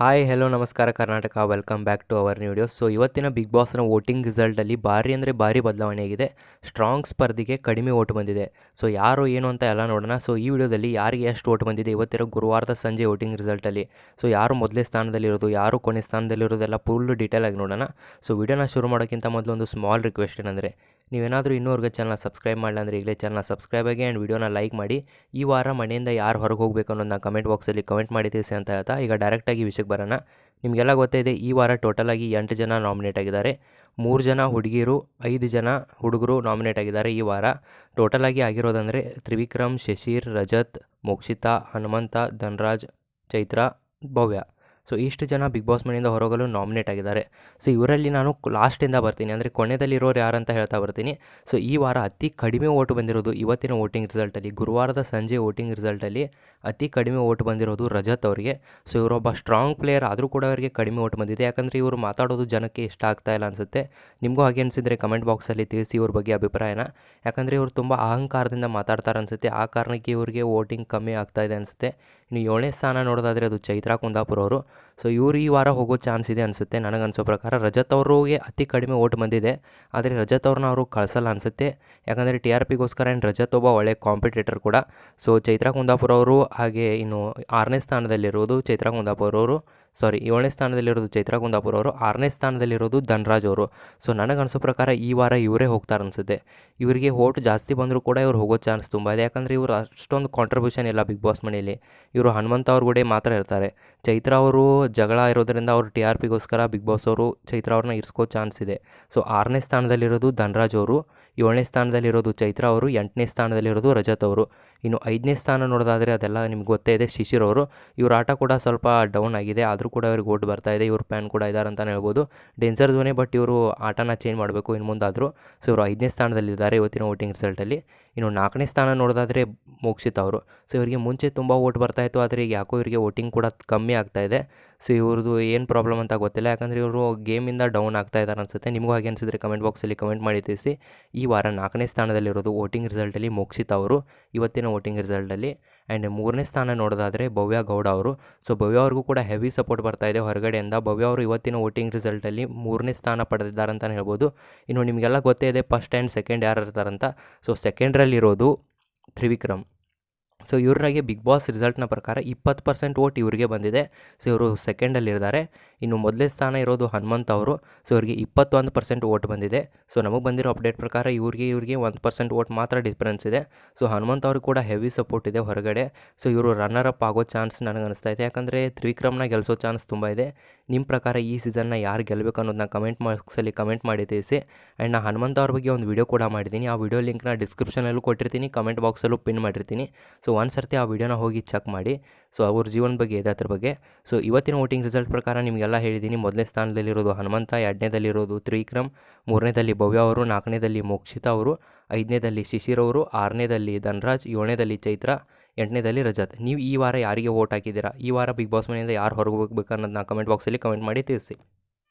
Hi hello ನಮಸ್ಕಾರ, Karnataka. Welcome back to our video so ಇವತ್ತಿನ big ಬಾಸ್ನ voting ರಿಸಲ್ಟಲ್ಲಿ ಭಾರಿ ಅಂದರೆ ಭಾರಿ ಬದಲಾವಣೆ ಆಗಿದೆ. ಸ್ಟ್ರಾಂಗ್ ಸ್ಪರ್ಧೆಗೆ ಕಡಿಮೆ ಓಟ್ ಬಂದಿದೆ. ಸೊ ಯಾರು ಏನು ಅಂತ ಎಲ್ಲ ನೋಡೋಣ. ಸೊ ಈ ವಿಡಿಯೋದಲ್ಲಿ ಯಾರಿಗೆ ಎಷ್ಟು ಓಟ್ ಬಂದಿದೆ ಇವತ್ತಿರೋ ಗುರುವಾರದ ಸಂಜೆ ವೋಟಿಂಗ್ ರಿಸಲ್ಟಲ್ಲಿ ಸೊ ಯಾರು ಮೊದಲೇ ಸ್ಥಾನದಲ್ಲಿರೋದು, ಯಾರು ಕೊನೆ ಸ್ಥಾನದಲ್ಲಿರೋದೆಲ್ಲ ಫುಲ್ ಡೀಟೇಲಾಗಿ ನೋಡೋಣ. ಸೊ ವಿಡಿಯೋನ ಶುರು ಮಾಡೋಕ್ಕಿಂತ ಮೊದಲು ಒಂದು ಸ್ಮಾಲ್ ರಿಕ್ವೆಸ್ಟ್ ಏನಂದರೆ ನೀವೇನಾದರೂ ಇನ್ನೂವರೆಗೆ ಚಾನಲ್ ಸಬ್ಸ್ಕ್ರೈಬ್ ಮಾಡಲಿ ಅಂದರೆ ಈಗಲೇ ಚಾನಲ್ ಸಬ್ಸ್ಕ್ರೈಬ್ ಆಗಿ ಆ್ಯಂಡ್ ವಿಡಿಯೋನ ಲೈಕ್ ಮಾಡಿ. ಈ ವಾರ ಮನೆಯಿಂದ ಯಾರು ಹೊರಗೆ ಹೋಗಬೇಕು ಅನ್ನೋದನ್ನ ಕಮೆಂಟ್ ಬಾಕ್ಸಲ್ಲಿ ಕಮೆಂಟ್ ಮಾಡಿ ತಿಳಿಸಿ ಅಂತ ಹೇಳ್ತಾ, ಈಗ ಡೈರೆಕ್ಟಾಗಿ ವಿಷಯಕ್ಕೆ ಬರೋಣ. ನಿಮಗೆಲ್ಲ ಗೊತ್ತಿದೆ ಈ ವಾರ ಟೋಟಲಾಗಿ ಎಂಟು ಜನ ನಾಮಿನೇಟ್ ಆಗಿದ್ದಾರೆ. ಮೂರು ಜನ ಹುಡುಗಿರು, ಐದು ಜನ ಹುಡುಗರು ನಾಮಿನೇಟ್ ಆಗಿದ್ದಾರೆ ಈ ವಾರ. ಟೋಟಲಾಗಿ ಆಗಿರೋದಂದರೆ ತ್ರಿವಿಕ್ರಮ್, ಶಶೀರ್, ರಜತ್, ಮೋಕ್ಷಿತಾ, ಹನುಮಂತ, ಧನ್ರಾಜ್, ಚೈತ್ರ, ಭವ್ಯ. ಸೊ ಇಷ್ಟು ಜನ ಬಿಗ್ ಬಾಸ್ ಮನೆಯಿಂದ ಹೊರಗಲು ನಾಮಿನೇಟ್ ಆಗಿದ್ದಾರೆ. ಸೊ ಇವರಲ್ಲಿ ನಾನು ಲಾಸ್ಟಿಂದ ಬರ್ತೀನಿ. ಅಂದರೆ ಯಾರು ಯಾರಂತ ಹೇಳ್ತಾ ಬರ್ತೀನಿ. ಸೊ ಈ ವಾರ ಅತಿ ಕಡಿಮೆ ಓಟು ಬಂದಿರೋದು ಇವತ್ತಿನ ವೋಟಿಂಗ್ ರಿಸಲ್ಟಲ್ಲಿ ಗುರುವಾರದ ಸಂಜೆ ವೋಟಿಂಗ್ ರಿಸಲ್ಟಲ್ಲಿ ಅತಿ ಕಡಿಮೆ ಓಟು ಬಂದಿರೋದು ರಜತ್ ಅವರಿಗೆ. ಸೊ ಇವರೊಬ್ಬ ಸ್ಟ್ರಾಂಗ್ ಪ್ಲೇಯರ್ ಆದರೂ ಕೂಡ ಅವರಿಗೆ ಕಡಿಮೆ ಓಟು ಬಂದಿದೆ. ಯಾಕಂದರೆ ಇವರು ಮಾತಾಡೋದು ಜನಕ್ಕೆ ಇಷ್ಟ ಆಗ್ತಾ ಇಲ್ಲ ಅನಿಸುತ್ತೆ. ನಿಮಗೂ ಹಾಗೆ ಅನಿಸಿದರೆ ಕಮೆಂಟ್ ಬಾಕ್ಸಲ್ಲಿ ತಿಳಿಸಿ ಇವ್ರ ಬಗ್ಗೆ ಅಭಿಪ್ರಾಯನ. ಯಾಕಂದರೆ ಇವರು ತುಂಬ ಅಹಂಕಾರದಿಂದ ಮಾತಾಡ್ತಾರೆ ಅನಿಸುತ್ತೆ. ಆ ಕಾರಣಕ್ಕೆ ಇವರಿಗೆ ವೋಟಿಂಗ್ ಕಮ್ಮಿ ಆಗ್ತಾ ಇದೆ ಅನಿಸುತ್ತೆ. ಇನ್ನು ಏಳನೇ ಸ್ಥಾನ ನೋಡೋದಾದರೆ ಅದು ಚೈತ್ರಾ ಕುಂದಾಪುರ ಅವರು ಸೊ ಇವರು ಈ ವಾರ ಹೋಗೋ ಚಾನ್ಸ್ ಇದೆ ಅನಿಸುತ್ತೆ ನನಗೆ ಅನಿಸೋ ಪ್ರಕಾರ. ರಜತ್ ಅವ್ರಿಗೆ ಅತಿ ಕಡಿಮೆ ಓಟ್ ಬಂದಿದೆ. ಆದರೆ ರಜತ್ ಅವ್ರನ್ನ ಅವರು ಕಳಿಸಲ್ಲ ಅನಿಸುತ್ತೆ. ಯಾಕಂದರೆ ಟಿ ಆರ್ ಪಿಗೋಸ್ಕರ ಏನು ರಜತ್ ಒಬ್ಬ ಒಳ್ಳೆ ಕಾಂಪಿಟೇಟರ್ ಕೂಡ. ಸೊ ಚೈತ್ರಾ ಕುಂದಾಪುರ ಅವರು ಹಾಗೆ ಇನ್ನು ಆರನೇ ಸ್ಥಾನದಲ್ಲಿರೋದು ಚೈತ್ರಾ ಕುಂದಾಪುರ ಅವರು ಸಾರಿ, ಏಳನೇ ಸ್ಥಾನದಲ್ಲಿರೋದು ಚೈತ್ರಾ ಕುಂದಾಪುರ ಅವರು, ಆರನೇ ಸ್ಥಾನದಲ್ಲಿರೋದು ಧನ್ರಾಜ್ ಅವರು. ಸೊ ನನಗೆ ಅನಿಸೋ ಪ್ರಕಾರ ಈ ವಾರ ಇವರೇ ಹೋಗ್ತಾರೆ ಅನಿಸುತ್ತೆ. ಇವರಿಗೆ ಓಟ್ ಜಾಸ್ತಿ ಬಂದರೂ ಕೂಡ ಇವ್ರು ಹೋಗೋ ಚಾನ್ಸ್ ತುಂಬ ಇದೆ. ಯಾಕಂದರೆ ಇವರು ಅಷ್ಟೊಂದು ಕಾಂಟ್ರಿಬ್ಯೂಷನ್ ಇಲ್ಲ ಬಿಗ್ ಬಾಸ್ ಮನೆಯಲ್ಲಿ. ಇವರು ಹನುಮಂತ ಅವ್ರ ಮಾತ್ರ ಇರ್ತಾರೆ. ಚೈತ್ರ ಅವರು ಜಗಳ ಇರೋದರಿಂದ ಅವರು ಟಿ ಆರ್ ಪಿಗೋಸ್ಕರ ಬಿಗ್ ಬಾಸ್ ಅವರು ಚೈತ್ರ ಅವ್ರನ್ನ ಇರಿಸ್ಕೋ ಚಾನ್ಸ್ ಇದೆ. ಸೊ, ಆರನೇ ಸ್ಥಾನದಲ್ಲಿರೋದು ಧನರಾಜ್ ಅವರು, ಏಳನೇ ಸ್ಥಾನದಲ್ಲಿರೋದು ಚೈತ್ರ ಅವರು, ಎಂಟನೇ ಸ್ಥಾನದಲ್ಲಿರೋದು ರಜತ್ ಅವರು. ಇನ್ನು ಐದನೇ ಸ್ಥಾನ ನೋಡೋದಾದರೆ ಅದೆಲ್ಲ ನಿಮ್ಗೆ ಗೊತ್ತೇ ಇದೆ, ಶಿಶಿರ್ ಅವರು. ಇವ್ರ ಆಟ ಕೂಡ ಸ್ವಲ್ಪ ಡೌನ್ ಆಗಿದೆ. ಆದರೂ ಕೂಡ ಇವ್ರಿಗೆ ಓಟ್ ಬರ್ತಾ ಇದೆ, ಇವ್ರ ಪ್ಯಾನ್ ಕೂಡ ಇದ್ದಾರೆ ಅಂತಲೇ ಹೇಳ್ಬೋದು. ಡೇಂಜರ್ ಝೋನೇ ಬಟ್ ಇವರು ಆಟನ ಚೇಂಜ್ ಮಾಡಬೇಕು ಇನ್ನು ಮುಂದಾದರೂ. ಸೊ ಇವರು ಐದನೇ ಸ್ಥಾನದಲ್ಲಿದ್ದಾರೆ ಇವತ್ತಿನ ವೋಟಿಂಗ್ ರಿಸಲ್ಟಲ್ಲಿ ಇನ್ನು ನಾಲ್ಕನೇ ಸ್ಥಾನ ನೋಡೋದಾದರೆ ಮೋಕ್ಷಿತ್ ಅವರು. ಸೊ ಇವರಿಗೆ ಮುಂಚೆ ತುಂಬ ಓಟ್ ಬರ್ತಾಯಿತ್ತು ಆದರೆ ಈಗ ಯಾಕೋ ಇವರಿಗೆ ವೋಟಿಂಗ್ ಕೂಡ ಕಮ್ಮಿ ಆಗ್ತಾ ಇದೆ. ಸೊ ಇವ್ರದ್ದು ಏನು ಪ್ರಾಬ್ಲಮ್ ಅಂತ ಗೊತ್ತಿಲ್ಲ. ಯಾಕಂದರೆ ಇವರು ಗೇಮಿಂದ ಡೌನ್ ಆಗ್ತಾ ಇದ್ದಾರೆ ಅನಿಸುತ್ತೆ. ನಿಮಗೂ ಹಾಗೆ ಅನಿಸಿದ್ರೆ ಕಮೆಂಟ್ ಬಾಕ್ಸಲ್ಲಿ ಕಮೆಂಟ್ ಮಾಡಿ ತಿಳಿಸಿ. ಈ ವಾರ ನಾಲ್ಕನೇ ಸ್ಥಾನದಲ್ಲಿರೋದು ವೋಟಿಂಗ್ ರಿಸಲ್ಟಲ್ಲಿ ಮೋಕ್ಷಿತ್ ಅವರು, ಇವತ್ತಿನ ವೋಟಿಂಗ್ ರಿಸಲ್ಟಲ್ಲಿ ಆ್ಯಂಡ್ ಮೂರನೇ ಸ್ಥಾನ ನೋಡೋದಾದರೆ ಭವ್ಯ ಗೌಡ ಅವರು. ಸೊ ಭವ್ಯ ಅವ್ರಿಗೂ ಕೂಡ ಹೆವಿ ಸಪೋರ್ಟ್ ಬರ್ತಾ ಇದೆ ಹೊರಗಡೆಯಿಂದ. ಭವ್ಯ ಅವರು ಇವತ್ತಿನ ವೋಟಿಂಗ್ ರಿಸಲ್ಟಲ್ಲಿ ಮೂರನೇ ಸ್ಥಾನ ಪಡೆದಿದ್ದಾರೆ ಅಂತಲೇ ಹೇಳ್ಬೋದು. ಇನ್ನು ನಿಮಗೆಲ್ಲ ಗೊತ್ತೇ ಇದೆ ಫಸ್ಟ್ ಆ್ಯಂಡ್ ಸೆಕೆಂಡ್ ಯಾರು ಇರ್ತಾರಂತ. ಸೊ ಸೆಕೆಂಡ್ರಲ್ಲಿರೋದು ತ್ರಿವಿಕ್ರಮ್. ಸೊ ಇವ್ರಿಗೆ ಬಿಗ್ ಬಾಸ್ ರಿಸಲ್ಟ್ನ ಪ್ರಕಾರ ಇಪ್ಪತ್ತು ಪರ್ಸೆಂಟ್ ಓಟ್ ಇವರಿಗೆ ಬಂದಿದೆ. ಸೊ ಇವರು ಸೆಕೆಂಡಲ್ಲಿದ್ದಾರೆ ಇನ್ನು ಮೊದಲೇ ಸ್ಥಾನ ಇರೋದು ಹನುಮಂತ್ ಅವರು. ಸೊ ಇವರಿಗೆ ಇಪ್ಪತ್ತೊಂದು ಪರ್ಸೆಂಟ್ ಓಟ್ ಬಂದಿದೆ. ಸೊ ನಮಗೆ ಬಂದಿರೋ ಅಪ್ಡೇಟ್ ಪ್ರಕಾರ ಇವ್ರಿಗೆ ಇವ್ರಿಗೆ ಒಂದು ಪರ್ಸೆಂಟ್ ಓಟ್ ಮಾತ್ರ ಡಿಫ್ರೆನ್ಸ್ ಇದೆ. ಸೊ ಹನುಮಂತ್ ಅವ್ರಿಗೆ ಕೂಡ ಹೆವಿ ಸಪೋರ್ಟ್ ಇದೆ ಹೊರಗಡೆ. ಸೊ ಇವರು ರನ್ನರ್ ಅಪ್ ಆಗೋ ಚಾನ್ಸ್ ನನಗೆ ಅನಿಸ್ತಾ ಇದೆ. ಯಾಕಂದರೆ ತ್ರಿವಿಕ್ರಮ್ನ ಗೆಲ್ಲಿಸೋ ಚಾನ್ಸ್ ತುಂಬ ಇದೆ. ನಿಮ್ಮ ಪ್ರಕಾರ ಈ ಸೀಸನ್ನ ಯಾರು ಗೆಲ್ಲಬೇಕು ಅನ್ನೋದನ್ನ ಕಮೆಂಟ್ ಬಾಕ್ಸಲ್ಲಿ ಕಮೆಂಟ್ ಮಾಡಿ ತಿಳಿಸಿ. ಆ್ಯಂಡ್ ನಾನು ಹನುಮಂತ ಅವ್ರ ಬಗ್ಗೆ ಒಂದು ವಿಡಿಯೋ ಕೂಡ ಮಾಡಿದ್ದೀನಿ. ಆ ವಿಡಿಯೋ ಲಿಂಕ್ನ ಡಿಸ್ಕ್ರಿಪ್ಷನಲ್ಲೂ ಕೊಟ್ಟಿರ್ತೀನಿ. ಕಮೆಂಟ್ ಬಾಕ್ಸಲ್ಲೂ ಪಿನ್ ಮಾಡಿರ್ತೀನಿ. ಸೊ ಒಂದು ಸರ್ತಿ ಆ ವಿಡಿಯೋನ ಹೋಗಿ ಚೆಕ್ ಮಾಡಿ. ಸೊ ಅವ್ರ ಜೀವನ ಬಗ್ಗೆ ಇದೆ ಅದ್ರ ಬಗ್ಗೆ. ಸೊ ಇವತ್ತಿನ ವೋಟಿಂಗ್ ರಿಸಲ್ಟ್ ಪ್ರಕಾರ ನಿಮಗೆಲ್ಲ ಹೇಳಿದ್ದೀನಿ ಮೊದಲನೇ ಸ್ಥಾನದಲ್ಲಿರೋದು ಹನುಮಂತ, ಎರಡನೇದಲ್ಲಿರೋದು ತ್ರಿವಿಕ್ರಮ್, ಮೂರನೇದಲ್ಲಿ ಭವ್ಯ ಅವರು, ನಾಲ್ಕನೇದಲ್ಲಿ ಮೋಕ್ಷಿತಾ ಅವರು, ಐದನೇದಲ್ಲಿ ಶಿಶಿರ್ ಅವರು, ಆರನೇದಲ್ಲಿ ಧನ್ರಾಜ್, ಏಳನೇದಲ್ಲಿ ಚೈತ್ರ, ಎಂಟನೇದಲ್ಲಿ ರಜತ್. ನೀವು ಈ ವಾರ ಯಾರಿಗೆ ವೋಟ್ ಹಾಕಿದ್ದೀರಾ? ಈ ವಾರ ಬಿಗ್ ಬಾಸ್ ಮನೆಯಿಂದ ಯಾರು ಹೊರಗೆ ಹೋಗ್ಬೇಕು ಅನ್ನೋದನ್ನ ಕಮೆಂಟ್ ಬಾಕ್ಸಲ್ಲಿ ಕಮೆಂಟ್ ಮಾಡಿ ತಿಳಿಸಿ.